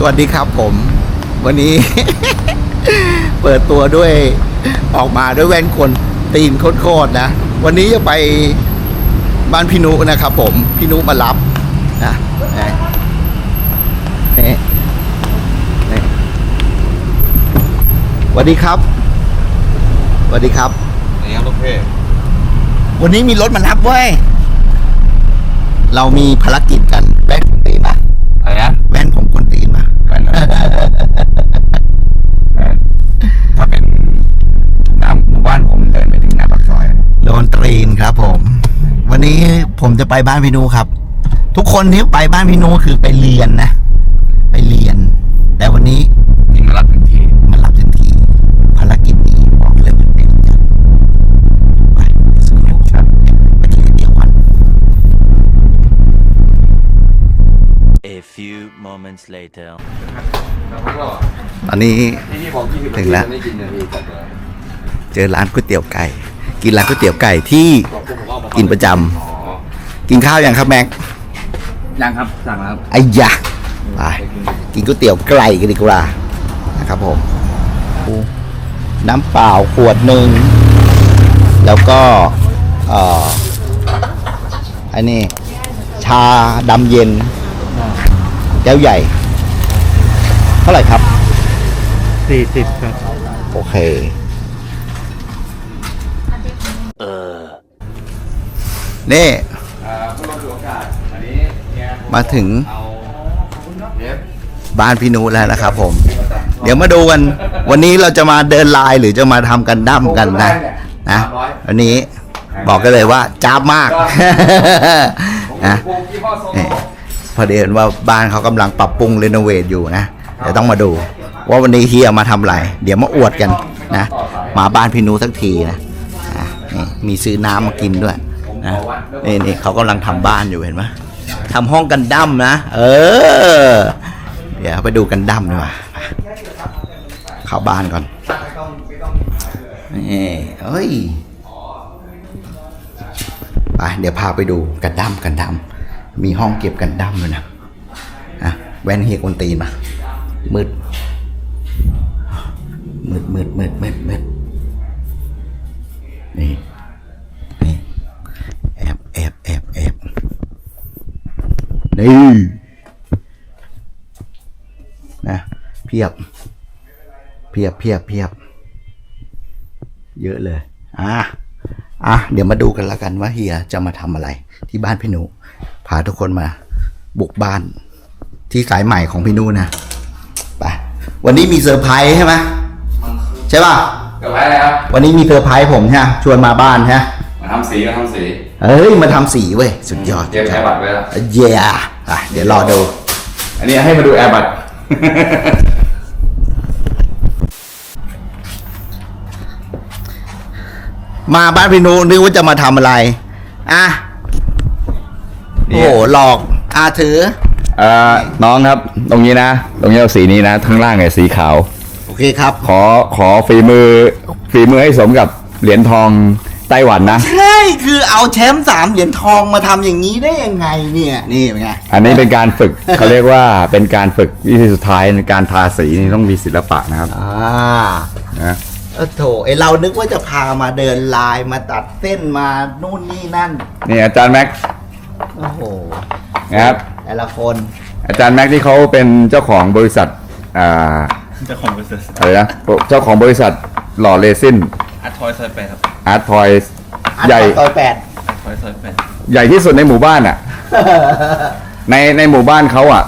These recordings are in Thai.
สวัสดีครับผม วันนี้ เปิดตัวด้วยออกมาด้วยแว่นคนตีนโคตรๆนะ วันนี้จะไปบ้านพี่นุนะครับผม พี่นุมารับนะนี่นี่นี่สวัสดีครับสวัสดีครับนี่ครับลูกเพ่วันนี้มีรถมารับเว้ยเรามีภารกิจกัน ถ้าเป็นหน้าหมู่บ้านผมเดินไปถึงหน้าปากซอย โดนตรีนครับผม วันนี้ผมจะไปบ้านพี่นูครับ ทุกคนที่ไปบ้านพี่นูคือไปเรียนนะ ไปเรียน แต่วันนี้ moments later. ตอนนี้ที่นี่ผมยี่สิบถึงแล้วไม่กินนาทีจัดเลยเจอร้านก๋วยเตี๋ยวไก่ กินร้านก๋วยเตี๋ยวไก่ที่กินประจำ กินข้าวยังครับแม็ก ยังครับ สั่งแล้วครับไอ้ยะไปกินก๋วยเตี๋ยวไก่กันดีกว่านะครับผม น้ำเปล่าขวดหนึ่ง แล้วก็เอ่ออันนี้ชาดำเย็นแก้วใหญ่ เท่าไหร่ครับ สี่สิบครับ โอเค Uh. นี่ อ่าผู้ลงถือโอกาสอันนี้เนี่ยมาถึงเอาเทปบ้านพี่นุแล้วนะครับผม เดี๋ยวมาดูกัน วันนี้เราจะมาเดินลายหรือจะมาทำกันดั้มกันนะนะวันนี้บอกกันเลยว่าจ้าบมาก นะโกงยี่ห้อโซโลนี่ พอดีเห็นว่าบ้านเขากำลังปรับปรุงรีโนเวทอยู่นะ เดี๋ยวต้องมาดู ว่าวันนี้เฮียมาทำอะไร เดี๋ยวมาอวดกันนะ มาบ้านพี่นูสักทีนะอะนี่มีซื้อน้ำมากินด้วยนะนี่นี่เขากำลังทำบ้านอยู่เห็นไหมทำห้องกันดั้มนะ เออ เดี๋ยวไปดูกันดั้มดีกว่าไปเข้าบ้านก่อนนี่เฮ้ย ไปเดี๋ยวพาไปดูกันดั้มกันดั้ม มีห้องเก็บกันดั้มด้วยนะอะแว่นเฮียกวนตีนมามืดมืดมืดมืดมืดมืดนี่นี่แอบแอบแอบแอบนี่นะเพียบ เพียบเพียบเพียบ เยอะเลย อะอะเดี๋ยวมาดูกันละกันว่าเฮียจะมาทำอะไรที่บ้านพี่หนู พาทุกคนมาบุกบ้านที่สายใหม่ของพี่หนูนะไปวันนี้มีเซอร์ไพรส์ใช่ไหมใช่ป่ะเดี๋ยวไปอะไรครับวันนี้มีเซอร์ไพรส์ผมใช่ไหมชวนมาบ้านใช่ไหมมาทำสีมาทำสีเฮ้ยมาทำสีเว้ยสุดยอดเตรียมแอร์บัตรไว้แล้วเย้อะเดี๋ยวรอดูอันนี้ให้มาดูแอร์บัตรมาบ้านพี่หนูนึกว่าจะมาทำอะไร อะ โอ้โหหลอกอะถือเอ่อน้องครับตรงนี้นะ ตรงนี้เอาสีนี้นะทั้งล่างเนี่ยสีขาว โอเคครับ ขอขอฝีมือฝีมือให้สมกับเหรียญทองไต้หวันนะ ใช่คือเอาแชมป์สามเหรียญทองมาทำอย่างนี้ได้ยังไงเนี่ยนี่เป็นไงอันนี้เป็นการฝึก เขาเรียกว่าเป็นการฝึกวิธีสุดท้ายในการทาสีนี่ต้องมีศิลปะนะครับอ่านะเออโถไอเรานึกว่าจะพามาเดินลายมาตัดเส้นมานู่นนี่นั่น นี่อาจารย์แม็กซ์ โอ้โหนะครับ แต่ละคนอาจารย์แม็กซ์ที่เขาเป็นเจ้าของบริษัทอ่าเจ้าของบริษัทอะไรนะเจ้าของบริษัทหล่อเรซินอาร์ทอยซอยแปดครับอาร์ตทอยอันใหญ่ซอยแปดอาร์ทอยซอยแปดใหญ่ที่สุดในหมู่บ้านอะ ในในหมู่บ้านเขาอะ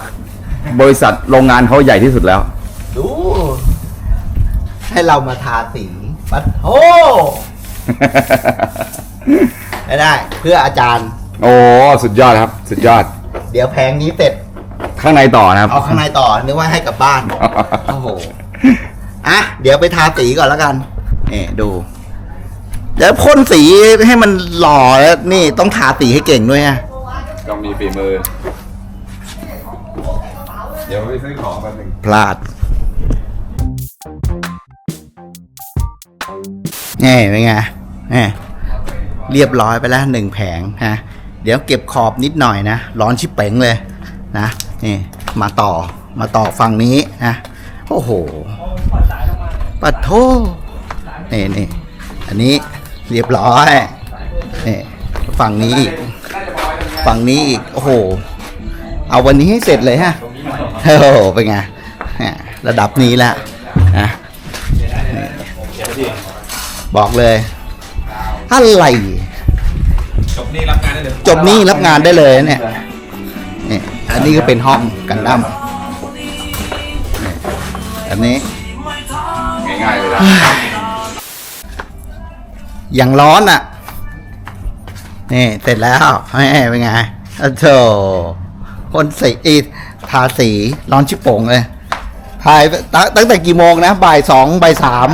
บริษัทโรงงานเขาใหญ่ที่สุดแล้ว ดู ให้เรามาทาสีปัดโถได้ได้ เพื่ออาจารย์ โอ้สุดยอดครับ สุดยอด เดี๋ยวแพงนี้เสร็จ ข้างในต่อนะครับ เอาข้างในต่อ นึกว่าให้กลับบ้าน โอ้โห อะ เดี๋ยวไปทาสีก่อนแล้วกัน นี่ดูเดี๋ยวพ่นสีให้มันหล่อแล้วนี่ต้องทาสีให้เก่งด้วยฮะ ต้องมีฝีมือ เดี๋ยวไปซื้อของแป๊บนึงพลาดนี่เป็นไงนี่เรียบร้อยไปแล้วหนึ่งแผงฮะ เดี๋ยวเก็บขอบนิดหน่อยนะ ร้อนชิบเป๋งเลยนะนี่มาต่อมาต่อฝั่งนี้นะโอ้โหปัดโทนี่นี่อันนี้เรียบร้อยนี่ฝั่งนี้อีกฝั่งนี้อีกโอ้โห เอาวันนี้ให้เสร็จเลยฮะโอ้โหเป็นไงระดับนี้แล้วนะบอกเลยอะไร จบนี่รับงานได้เลยจบนี่รับงานได้เลยเนี่ยนี่อันนี้ก็เป็นห้องกันดั้มนี่อันนี้ง่ายๆเลยนะอย่างร้อนอะนี่เสร็จแล้วแม่เป็นไงโอ้โถคนสีอีทาสีร้อนชิบโป่งเลยถ่ายตั้งตั้งแต่กี่โมงนะบ่ายสองบ่ายสาม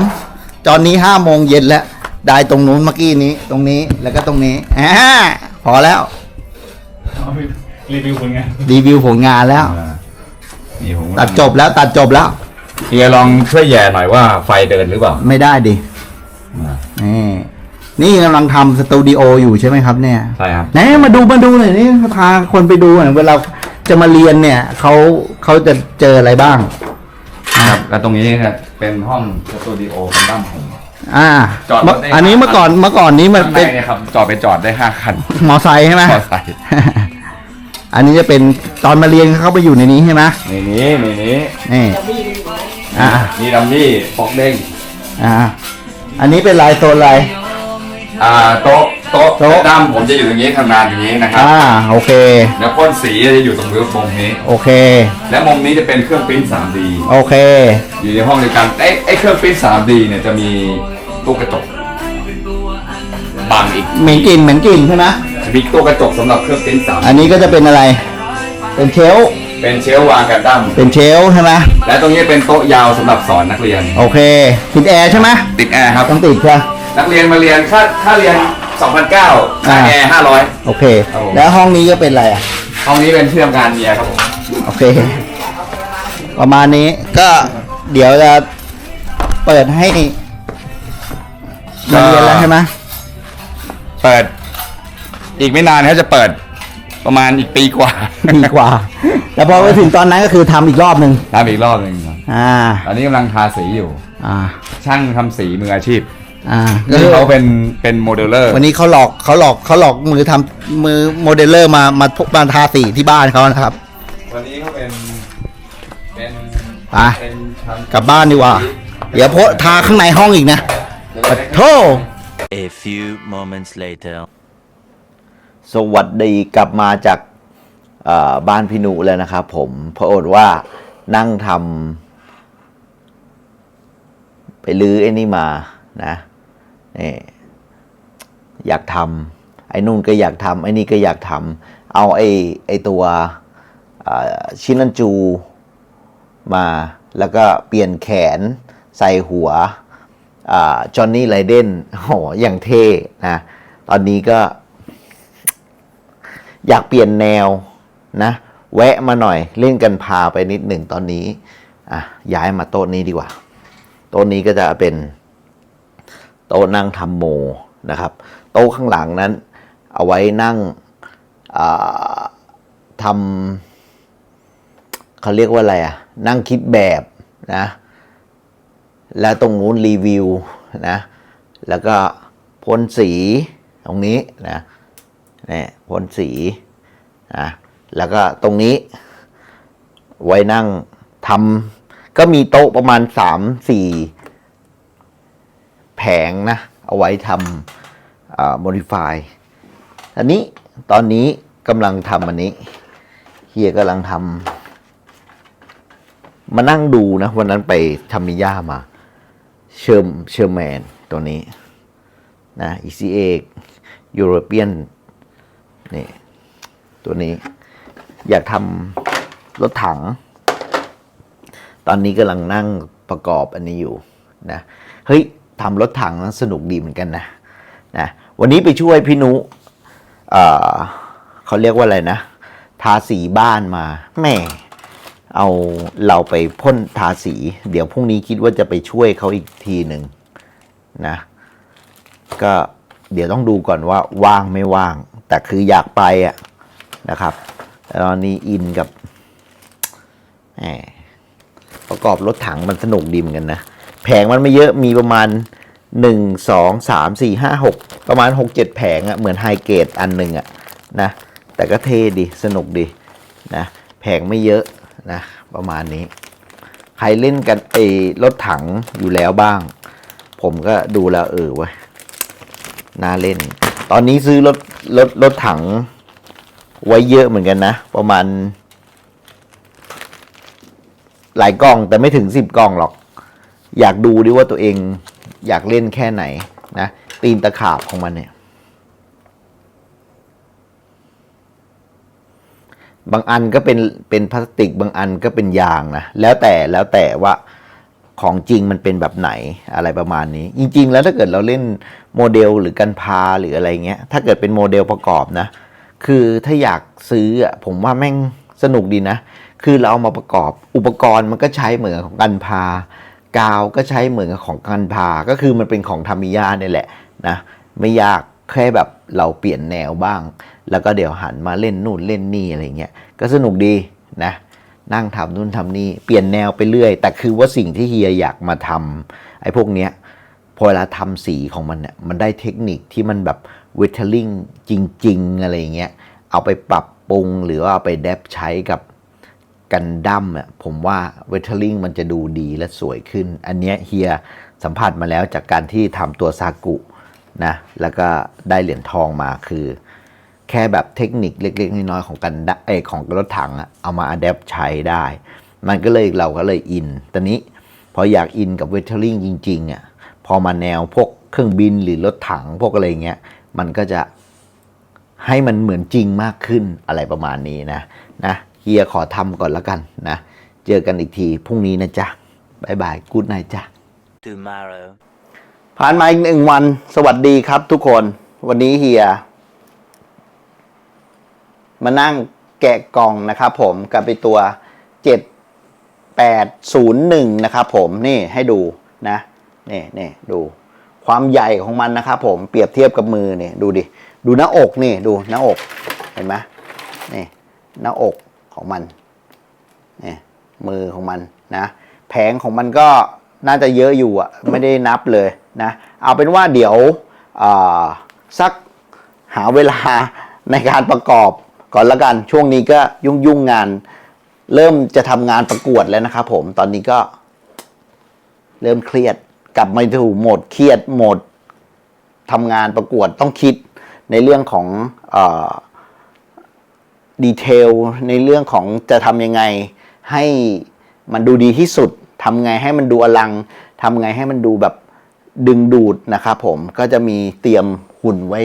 ตอนนี้ห้าโมงเย็นแล้ว ได้ตรงนู้นเมื่อกี้นี้ ตรงนี้แล้วก็ตรงนี้อ่าพอแล้ว รีวิวผลงานรีวิวผลงานแล้ว นี่ผมตัดจบแล้วตัดจบแล้ว เฮียลองช่วยแย่หน่อยว่าไฟเดินหรือเปล่าไม่ได้ดินี่นี่กำลังทำสตูดิโออยู่ใช่ไหมครับเนี่ยใช่ครับ ไหนมาดูมาดูหน่อยนี่พาคนไปดูหน่อยเวลาจะมาเรียนเนี่ยเขาเขาจะเจออะไรบ้าง ครับแล้วตรงนี้เนี่ยเป็นห้องสตูดิโอกันดั้มผม อ่าจอดรถได้อันนี้เมื่อก่อนเมื่อก่อนนี้มันข้างในเป็นเนี่ยครับจอดไปจอดได้ห้าคันมอไซค์ใช่ไหม มอไซค์ อันนี้จะเป็นตอนมาเรียนเขาไปอยู่ในนี้ใช่ไหมในนี้ในนี้นี่อ่านี่ดัมมี่ปอกเด้งอ่าอันนี้เป็นลายโซนลายอ่าโต๊ะโต๊ะโต๊ะ ด้ามผมจะอยู่ตรงนี้ทำงานอย่างนี้นะครับอ่าโอเค แล้วพ่นสีจะอยู่ตรงมุมนี้ โอเค และมุมนี้จะเป็นเครื่องปริ้น 3D โอเค อยู่ในห้องเดียวกันไอ้ไอ้เครื่องปริ้น 3D เนี่ยจะมี ตู้กระจกบังอีกเหม็นกลิ่นเหม็นกลิ่นใช่ไหมจะมีตู้กระจกสำหรับเครื่องปริ้นอันนี้ก็จะเป็นอะไร เป็นเชลฟ์3เป็นเชลฟ์วางกันดั้มเป็นเชลฟ์ใช่ไหมและตรงนี้เป็นโต๊ะยาวสำหรับสอนนักเรียน โอเคติดแอร์ใช่ไหมติดแอร์ครับ ต้องติดใช่ไหมนักเรียนมาเรียนค่าค่าเรียน 2,900ค่าอ่าแอร์500 โอเค ครับผม แล้วห้องนี้ก็เป็นอะไรอะ ห้องนี้เป็นที่ทำงานเมียครับผมโอเค ประมาณนี้ก็เดี๋ยวจะเปิดให้ มาเรียนแล้วใช่ไหมเปิด อีกไม่นานเขาจะเปิด ประมาณอีกปีกว่าดีกว่า แล้วพอไปถึงตอนนั้นก็คือทำอีกรอบหนึ่งทำอีกรอบหนึ่งครับอ่า ตอนนี้กำลังทาสีอยู่ อ่า ช่างทำสีมืออาชีพอ่าก็นี่คือเขาเป็นเป็นโมเดลเลอร์ วันนี้เขาหลอกเขาหลอกเขาหลอกมือทำมือโมเดลเลอร์มามาพกมาทาสีที่บ้านเขานะครับ วันนี้เขาเป็นเป็นไป เป็นทำ กลับบ้านดีกว่า เดี๋ยวโพสทาข้างในห้องอีกนะ ปะโท A few moments later. สวัสดีกลับมาจากเอ่อบ้านพี่หนุแล้วนะครับผมเพราะอดว่านั่งทำไปลื้อไอ้นี่มานะนี่อยากทำไอ้นู่นก็อยากทำไอ้นี่ก็อยากทำเอาไอ้ไอ้ตัวเอ่อชินันจูมา แล้วก็เปลี่ยนแขนใส่หัว จอห์นนี่ไรเดนโหอย่างเท่นะ ตอนนี้ก็ อยากเปลี่ยนแนวนะ แวะมาหน่อยเล่นกันพาไปนิดหนึ่งตอนนี้อะย้ายมาโต๊ะนี้ดีกว่า โต๊ะนี้ก็จะเป็น โต๊ะนั่งทำโมนะครับ โต๊ะข้างหลังนั้น เอาไว้นั่งทำเขาเรียกว่าอะไรอะนั่งคิดแบบนะ แล้วตรงนู้นรีวิวนะแล้วก็พ่นสีตรงนี้นะนี่พ่นสีนะแล้วก็ตรงนี้ ไว้นั่งทำก็มีโต๊ะประมาณสามสี่แผงนะ เอาไว้ทำโมดิฟายอันนี้ตอนนี้กำลังทำอันนี้เฮียกำลังทำมานั่งดูนะ วันนั้นไปทำมิย่ามา เชิมเชอร์แมนตัวนี้นะ ECA European นี่ตัวนี้ อยากทำรถถัง ตอนนี้กำลังนั่งประกอบอันนี้อยู่นะเฮ้ยทำรถถังสนุกดีเหมือนกันนะนะวันนี้ไปช่วยพี่นุเเขาเรียกว่าอะไรนะ ทาสีบ้านมาแม่ เอาเราไปพ่นทาสี เดี๋ยวพรุ่งนี้คิดว่าจะไปช่วยเขาอีกทีหนึ่งนะ ก็เดี๋ยวต้องดูก่อนว่าว่างไม่ว่าง แต่คืออยากไปอะนะครับแต่ตอนนี้อินกับแหมประกอบรถถังมันสนุกดีเหมือนกันนะ แผงมันไม่เยอะมีประมาณหนึ่งสองสามสี่ห้าหกประมาณหกเจ็ดแผงอะเหมือนไฮเกรดอันหนึ่งอะนะ แต่ก็เท่ดีสนุกดีนะ แผงไม่เยอะ นะประมาณนี้ ใครเล่นกันไอรถถังอยู่แล้วบ้าง ผมก็ดูแล้วเออเว้ยน่าเล่น ตอนนี้ซื้อรถรถรถถัง ไว้เยอะเหมือนกันนะ ประมาณ หลายกล่องแต่ไม่ถึงสิบกล่องหรอก อยากดูดิว่าตัวเองอยากเล่นแค่ไหนนะ ตีนตะขาบของมันเนี่ย บางอันก็เป็นเป็นพลาสติก บางอันก็เป็นยางนะแล้วแต่แล้วแต่ว่าของจริงมันเป็นแบบไหนอะไรประมาณนี้ จริง ๆ แล้วถ้าเกิดเราเล่นโมเดลหรือกันพาหรืออะไรเงี้ย ถ้าเกิดเป็นโมเดลประกอบนะ คือถ้าอยากซื้ออะผมว่าแม่งสนุกดีนะ คือเราเอามาประกอบอุปกรณ์มันก็ใช้เหมือนกับของกันพากาวก็ใช้เหมือนกับของกันพา ก็คือมันเป็นของทามิยาเนี่ยแหละนะไม่ยาก แค่แบบเราเปลี่ยนแนวบ้าง แล้วก็เดี๋ยวหันมาเล่นนู่นเล่นนี่อะไรเงี้ยก็สนุกดีนะนั่งทำนู่นทำนี่เปลี่ยนแนวไปเรื่อย แต่คือว่าสิ่งที่เฮียอยากมาทำไอ้พวกเนี้ยพอเวลาทำสีของมันเนี่ยมันได้เทคนิคที่มันแบบเวทเทอริงจริง ๆ อะไรเงี้ยเอาไปปรับปรุงหรือว่าเอาไปแดบใช้กับกันดั้มอะผมว่าเวทเทอริงมันจะดูดีและสวยขึ้น อันเนี้ยเฮียสัมผัสมาแล้วจากการที่ทำตัวซากุ นะแล้วก็ได้เหรียญทองมาคือ แค่แบบเทคนิคเล็ก ๆ น้อยๆของกันดะเอของรถถังอะเอามาอัดแอปใช้ได้ มันก็เลยเราก็เลยอิน ตอนนี้พออยากอินกับเวทเทอร์ลิงจริงๆอะพอมาแนวพวกเครื่องบินหรือรถถังพวกอะไรเงี้ยมันก็จะให้มันเหมือนจริงมากขึ้นอะไรประมาณนี้นะนะเฮียขอทำก่อนล้วกันนะ เจอกันอีกทีพรุ่งนี้นะจ๊ะบายบายกูดไนจ้ะ Tomorrow. ผ่านมาอีกหนึ่งวัน สวัสดีครับทุกคน วันนี้เฮีย มานั่งแกะกล่องนะครับผมกับไปตัว 7801 นะครับผมนี่ให้ดูนะนี่นี่ดูความใหญ่ของมันนะครับผมเปรียบเทียบกับมือนี่ดูดิ ดูหน้าอกนี่ดูหน้าอกเห็นไหมนี่หน้าอกของมันนี่มือของมันนะ แผงของมันก็น่าจะเยอะอยู่อะ ไม่ได้นับเลย นะเอาเป็นว่าเดี๋ยวสักหาเวลาในการประกอบก่อนละกันช่วงนี้ก็ยุ่งยุ่งงาน เริ่มจะทำงานประกวดแล้วนะครับผมตอนนี้ก็เริ่มเครียดกลับมาถูโหมดเครียดโหมดทำงานประกวดต้องคิดในเรื่องของอดีเทลในเรื่องของจะทำยังไงให้มันดูดีที่สุดทำไงให้มันดูอลังทำไงให้มันดูแบบ ดึงดูดนะครับผมก็จะมีเตรียมหุ่นไว้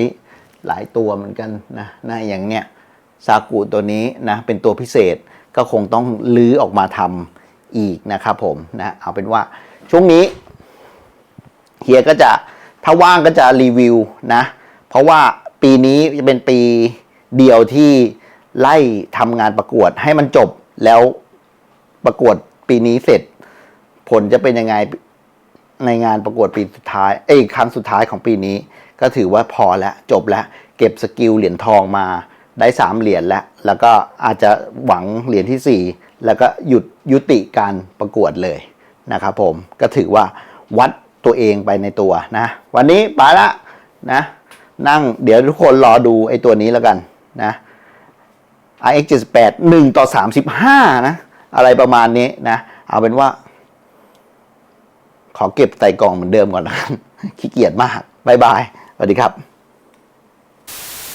หลายตัวเหมือนกันนะนะอย่างเนี้ยซากุตัวนี้นะเป็นตัวพิเศษก็คงต้องลื้อออกมาทำอีกนะครับผมนะเอาเป็นว่าช่วงนี้เฮียก็จะถ้าว่างก็จะรีวิวนะเพราะว่าปีนี้จะเป็นปีเดียวที่ไล่ทำงานประกวดให้มันจบแล้วประกวดปีนี้เสร็จ ผลจะเป็นยังไง ในงานประกวดปีสุดท้ายเอ้ยครั้งสุดท้ายของปีนี้ ก็ถือว่าพอแล้วจบแล้วเก็บสกิลเหรียญทองมาได้สามเหรียญแล้ว แล้วก็อาจจะหวังเหรียญที่สี่แล้วก็หยุดยุติการประกวดเลยนะครับผมก็ถือว่าวัดตัวเองไปในตัวนะ วันนี้ไปละนะนั่งเดี๋ยวทุกคนรอดูไอ้ตัวนี้แล้วกันนะ RX 78 1ต่อ 35 นะ อะไรประมาณนี้นะ เอาเป็นว่า ขอเก็บใส่กล่องเหมือนเดิมก่อนนะขี้เกียจมากบายบายสวัสดีครับ